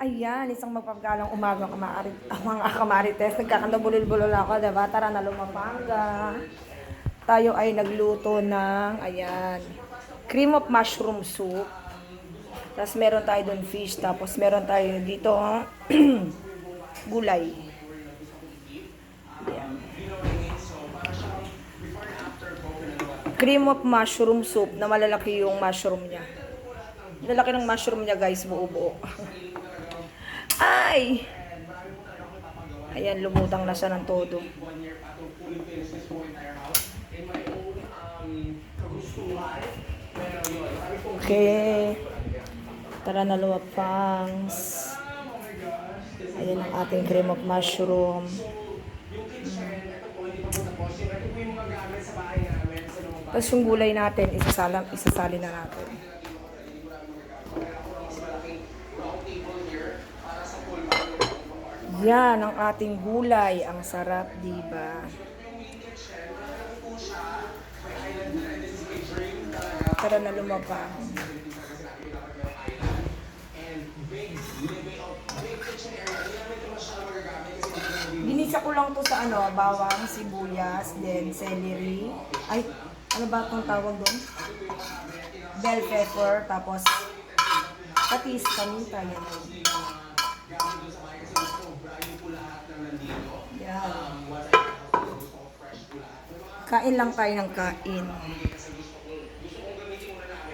Ayan, isang magpapagalang umaga kamari, ah, mga kamarites. Nagkakandabulol-bulol ako, diba? Tara na lumapanga. Tayo ay nagluto ng, ayan, cream of mushroom soup. Tapos meron tayo doon fish. Tapos meron tayo dito gulay. Ayan. Cream of mushroom soup na malalaki yung mushroom niya. Lalaki ng mushroom niya guys, buo-buo. Ay! Ayan, lumutang na siya ng todo. Okay. Tara na luwapangs. Ayan ang ating cream of mushroom. Tapos yung gulay natin, isasalam, isasali na natin. Yan ang ating gulay. Ang sarap, di ba? Tara na lumabang. Ginisa ko lang to sa ano, bawang, sibuyas, then celery. Ay, ano ba itong tawag doon? Bell pepper, tapos patis, paminta. Yan. Kain lang tayo ng kain.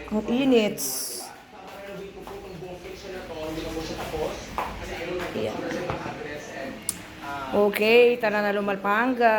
Ang init. Yan. Okay, tara na lumalpanga.